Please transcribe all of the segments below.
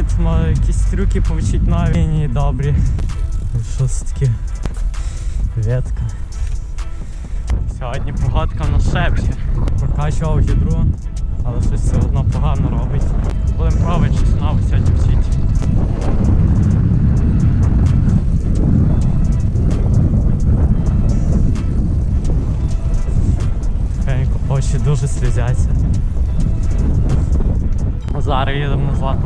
катнем якісь трюки повчити навіть. лінії добрі. Що це таке? Ветка. Сьогодні погодка на шепче. Прокачував гідру, але щось все одно погано робить.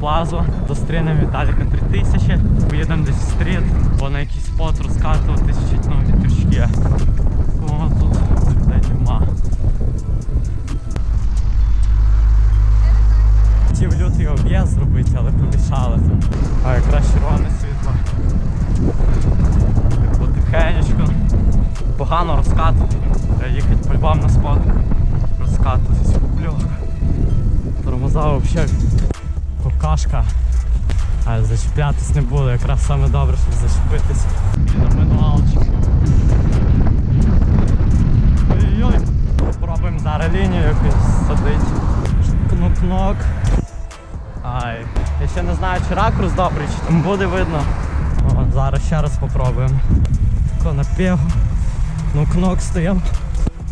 Плазу, зустрінемо Віталіка 3000, поїдемо десь в стріт, бо на якийсь спот розкатуватись, вчить нові трішки. О, тут людей нема. А не буду, якраз саме добре, щоб зачепитись. І на мануалчик. Ой-ой-ой. Попробуємо зараз лінію якусь садити. Кнок-кнок. Ай. Я ще не знаю, чи ракурс добрий, чи там буде видно. О, зараз ще раз попробуємо. Тако напів. Ну кнок стояв.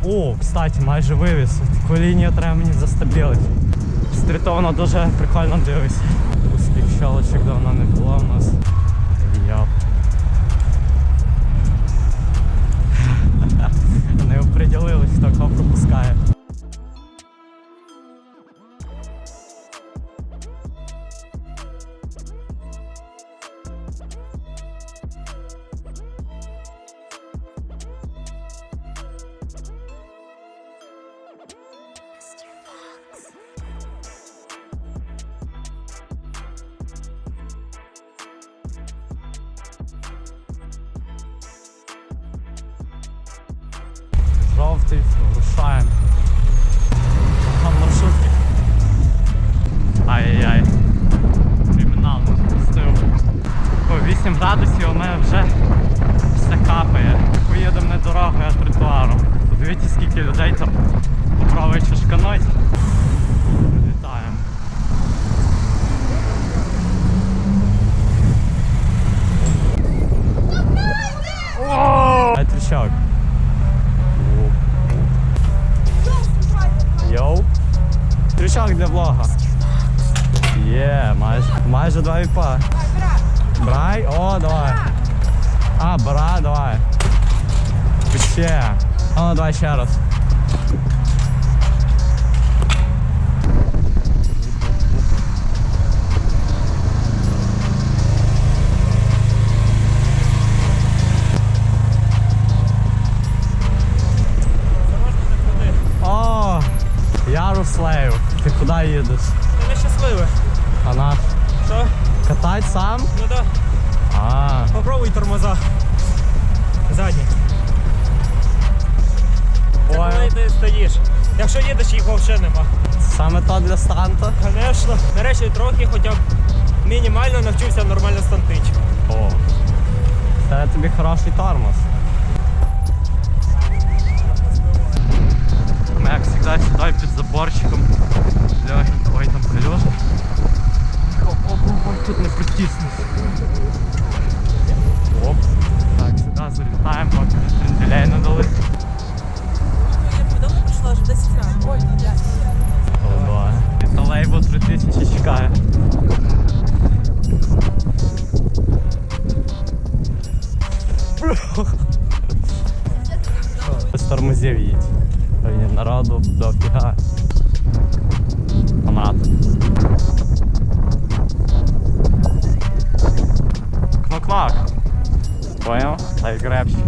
О, кстати, майже вивіз. Таку лінію треба мені застабілити. Стрітовано дуже прикольно дивиться. Узких давно не було в нас. Йоп. Не определились, хто кого пропускає. Жовтий, рушаємо. Трючок для влога. Є, майже, майже два віпа. Брай, о, давай. А, бра, давай. Ще. А ну давай ще раз. О, Ярослав, ти куди їдеш? Ти нещасливе. А наш Що? катать сам? Ну да. А, Попробуй тормоза. Задні. Це коли ти стоїш. Якщо їдеш, їх взагалі нема. саме то для станту. Звісно. Нарешті трохи хоча б мінімально навчився нормально стантити. О. Це тобі хороший тормоз. З тормозів їдь. Ой, Народу дофіга. Фанат. Кнок-кнок. Понял? Дай гребщик.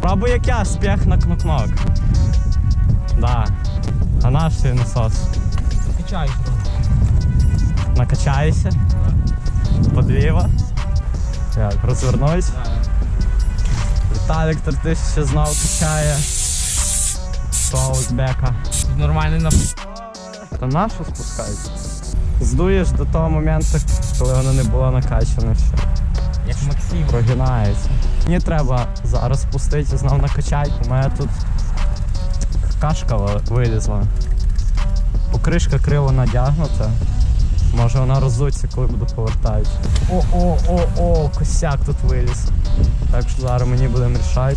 Пробуй як я, спех на кнок-кнок. Да. А наш цей насос? Качаєш. Накачайся. Подліво. Так, розвернусь. Віталік ще знов качає. Соусбека. Нормальний на Та на що спускається? Здуєш до того моменту, коли воно не було накачане ще. як Максим. Прогинається. Мені треба зараз спустити і знов накачати, у мене тут кашка вилізла. По кришка криво надягнута. Може вона розуться, коли буду повертати. О, о, о, о, косяк тут виліз. Так що зараз мені будемо рішати.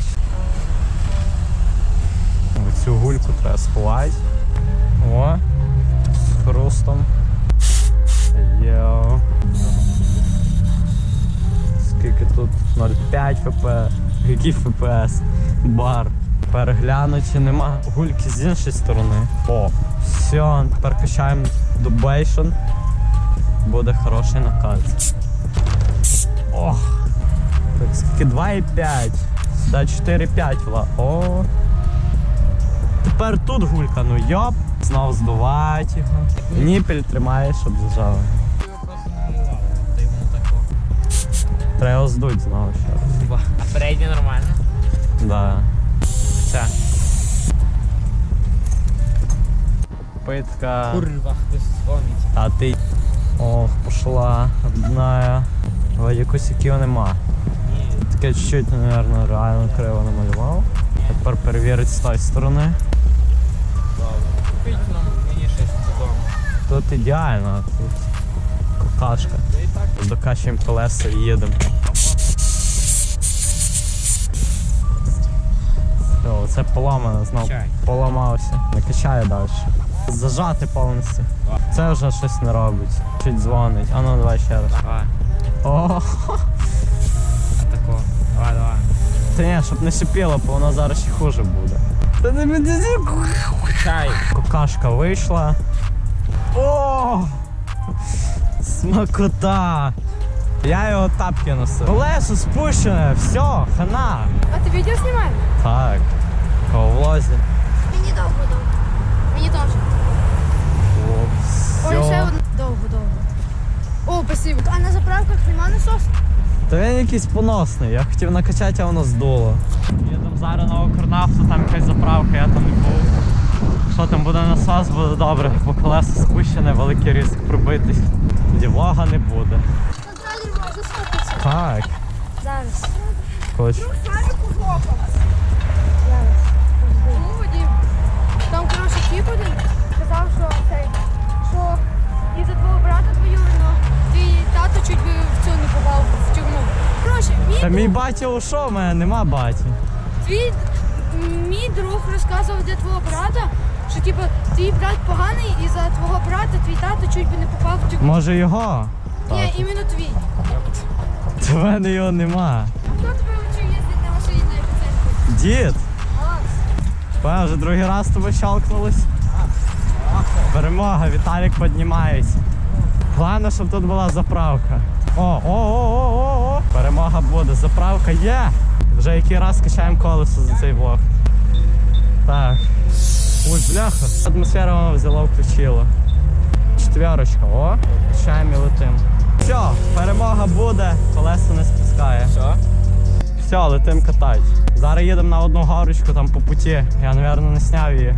Цю гульку треба сховати. О, з хрустом. Йоу. Скільки тут? 0,5 ФП. Який ФПС? Бар. Перегляну, чи нема гульки з іншої сторони. О, все, тепер качаємо дубейшн. Буде хороший накат. Ох. Так, скільки 2,5. Та 4,5 вла. О. Тепер тут гулька, ну йоп. Знов здувати його. Ніпель тримає, щоб зажали. Треба здуть знову ще раз. А переднє нормально? Да. Все. Питка. Курва, хтось дзвонить. А ти. Ох, пошла. Одна. Але якось якого нема. Таке чуть-чуть, мабуть, реально криво намалював. Тепер перевірить з тої сторони. Купіть нам мені щось додому. Тут ідеально, тут так. Докачуємо колеса і їдемо. Все, це поламано знов. Поламався. Не качає далі. Зажати повністю. Це вже щось не робить. Чуть дзвонить. А ну давай ще раз. Давай. О, Тако. Давай, давай. та ні, щоб не шипіло, бо воно зараз ще хуже буде. Та не буде. Чай. Какашка вийшла. О! Смакота! Я його тапки носив. Колесо спущене, все, хана. А ти відео знімаєш? Так, по влозі. Мені довго довго. Мені теж. О, Ой, ще все. одне. Довго, довго. О, спасибо. А на заправках нема насосу? Та він якийсь поносний. Я хотів накачати, а воно здуло. Їдемо зараз на Укрнафту, там якась заправка, я там не був. Що там буде насос, буде добре, бо колесо спущене, великий ризик пробитись. Тоді влога не буде. На трейлер можна сфоткатися. Так, Зараз. хоч. Зараз. Ну, Вадим. Там, коротше, тіп один сказав, що цей, що із-за твого брата Та мій батя ушов, мене нема баті. твій мій друг розказував для твого брата, що типу твій брат поганий і за твого брата твій тато чуть би не попав в тюрму. Може його? Ні, іменно твій. Та в мене його нема. Хто тебе вчив їздити на машині на епіцентрі? Дід, певно, вже другий раз з тобою щелкнулись. Перемога, Віталік піднімається. Головне, щоб тут була заправка. О, о, о, о, о, о. Перемога буде, заправка є. Вже який раз качаємо колесо за цей влог. Так. Ой, бляха. Атмосфера воно взяло, включило. Четверочка, о, качаємо і летим. Все, перемога буде, колесо не спускає. Що? Все, летим катать. Зараз їдемо на одну горочку там по путі. Я, мабуть, не сняв її.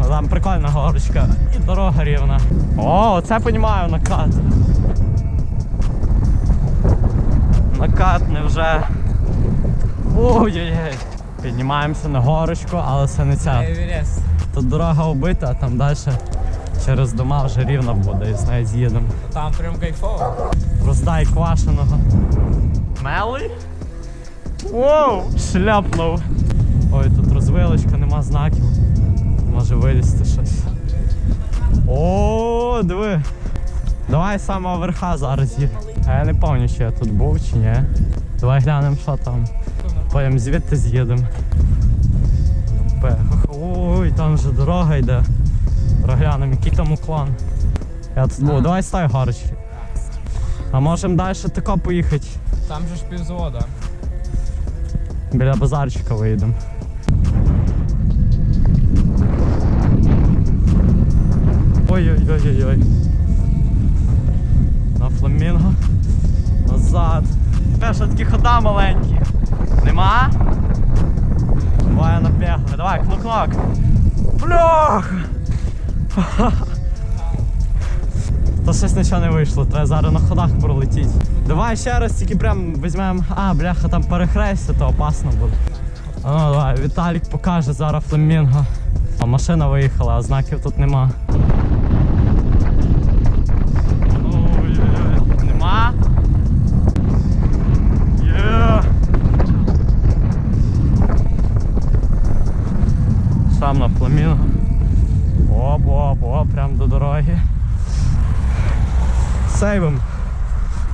Ну там прикольна горочка. І дорога рівна. О, це понімаю накат. Накат невже. Ой-ой-ой. Піднімаємося на горочку, але це не ця. Тут дорога убита, а там далі через дома вже рівна буде і з нею з'їдемо. Там прям кайфово. Роздай квашеного. Мелий? Воу! Шляпнув. Ой, тут розвилочка, нема знаків. Може вилізти щось. О, диви. Давай з самого верха зараз їдемо. А я не пам'ятаю, чи я тут був чи ні. Давай глянемо, що там. Потім звідти з'їдемо. Ой, там вже дорога йде. Проглянемо, який там уклон. Я тут був. Давай з тої горочки. А можемо далі тако поїхати. Там же ж півзвода. Біля базарчика виїдемо. Ой-ой-ой-ой-ой. На фламінго. Назад. Перша такі хода маленькі. Нема? Давай напрягли. Давай, кнок-кнок. Бляха! Та щось нічого не вийшло, треба зараз на ходах пролетіти. Давай ще раз тільки прям візьмемо. А, бляха, там перехрестя, то опасно буде. Ну давай, Віталік покаже зараз фламінго. А машина виїхала, а знаків тут нема. нема. Сам на пламінго. Оп-оп-оп, прям до дороги. Сейвим.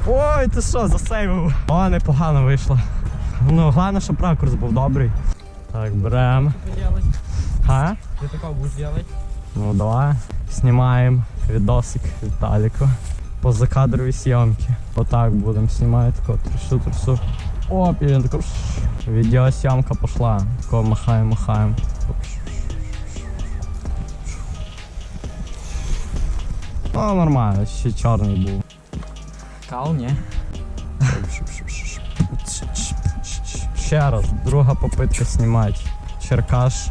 Ой, ти що, засейвив? О, непогано вийшло. Ну, головне, щоб ракурс був добрий. Так, брем. Ха? Ти такого будеш робити? Ну давай. Знімаємо відосик Віталіку. Позакадрові зйомки. Отак будемо знімати, тако трусу, трусу. Оп, і він тако. Відеосйомка пішла. Тако махаємо, махаємо. Ну, нормально, ще чорний був. Кал, не? Ще раз, друга попитка знімати. Черкаш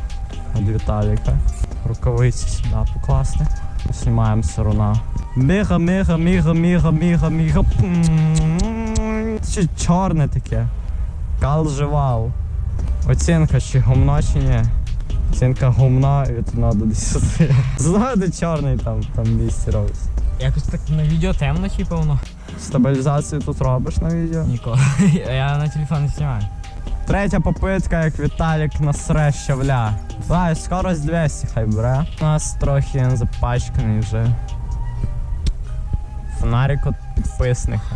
від Віталіка. Рукавиці сюди покласти. Знімаємо сируна. Міга, міга, міга, міга, міга, міга. Чи чорне таке. Кал живав. Оцінка чи гумно, чи ні. Оцінка гумна від 1 до 10. Знаю, де чорний там, там місці робиться. Якось так на відео темно чи повно? Стабілізацію тут робиш на відео? Ніколи. Я на телефон не знімаю. Третя попитка, як Віталік насре щавля. Давай, скорость 200 хай бере. У нас трохи запачканий вже. Фонарик от підписника.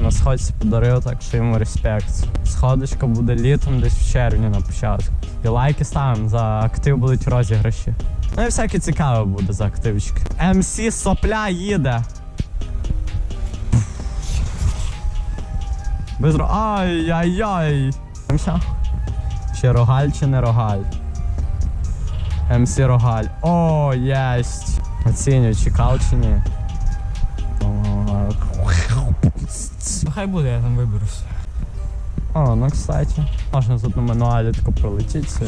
На сходці подарив, так що йому респект. Сходочка буде літом десь в червні на початку. І лайки ставимо, за актив будуть розіграші. Ну і всяке цікаве буде за активчики. МС сопля їде. Без ро... Ай-яй-яй. Чи рогаль, чи не рогаль? МС рогаль. О, єсть. Оцінюю, чекав чи ні. Ну хай буде, я там виберусь. О, ну кстати. Можна тут на мануалі тако пролетіти.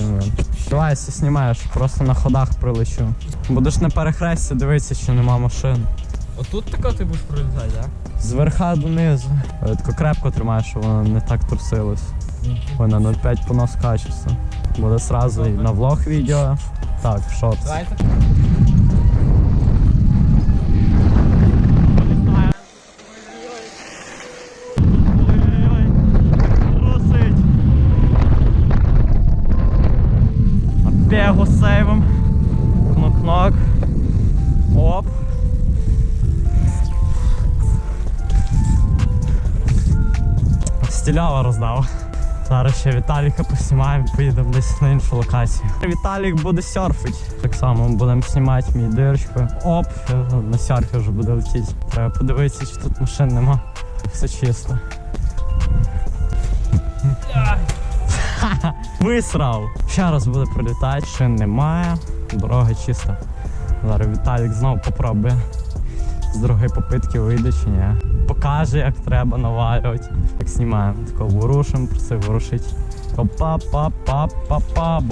Давай, якщо знімаєш, просто на ходах прилечу. Будеш на перехресті дивитися, що нема машин. Отут тако ти будеш пролітати, так? Зверха донизу. Але Тако крепко тримаєш, щоб воно не так трусилось. Ой, на 0,5 понос качеться. Буде сразу і на влог відео. Так, в шорт. Давайте. Ще Віталіка поснімаємо, поїдемо десь на іншу локацію. Віталік буде серфити. Так само будемо знімати мій дирочку. Оп, на серфі вже буде летіти. Треба подивитися, чи тут машин нема. Все чисто. Висрав! Ще раз буде прилітати, шин немає, дорога чиста. Зараз Віталік знову попробує. З другої попитки вийде чи ні. Покаже, як треба навалювати. Як знімаємо. Тако ворушимо, просив ворушить. па па па па па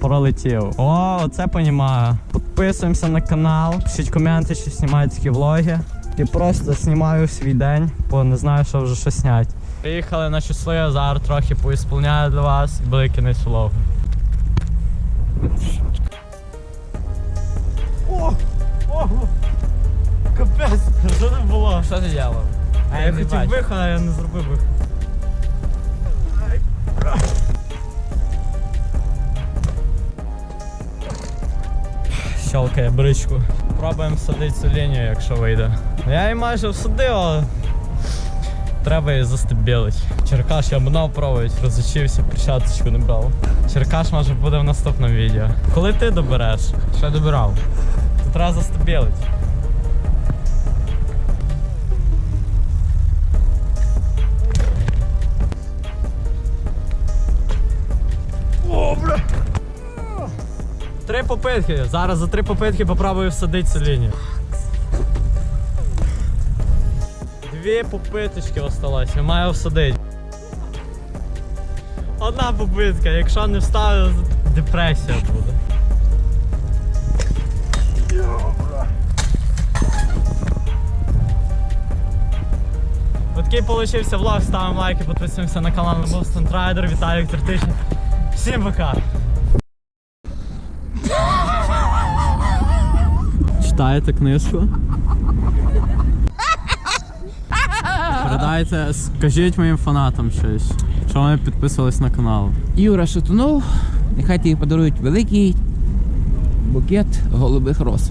Пролетів. О, оце понімаю. Підписуємося на канал, пишіть коменти, що знімаю такі влоги. І просто знімаю свій день, бо не знаю, що вже що зняти. Приїхали на щасливе, зараз трохи поісполняю для вас і буде кінець влогу. Що це було? Що ти делав? А я хотів виход, а я не зробив виход. Щелкає бричку. Пробуємо садити цю лінію, якщо вийде. Я її майже всадив, але треба її застебілити. Черкаш я мнав пробувати, розучився, перчаточку не брав. Черкаш може буде в наступному відео. Коли ти добереш, Що добирав? то треба застебілити. Попитки. Зараз за три попитки попробую всадити цю лінію. Дві попиточки осталось, я маю всадити. Одна попитка, якщо не вставлю, депресія буде. Отакий получився влог, ставимо лайки, підписуємося на канал на Boston Rider, Віталік Тертишин. Всім пока! Читаєте книжку? Передайте, скажіть моїм фанатам щось, що вони підписувались на канал. Юра Шатунов, нехай тобі подарують великий букет голубих роз.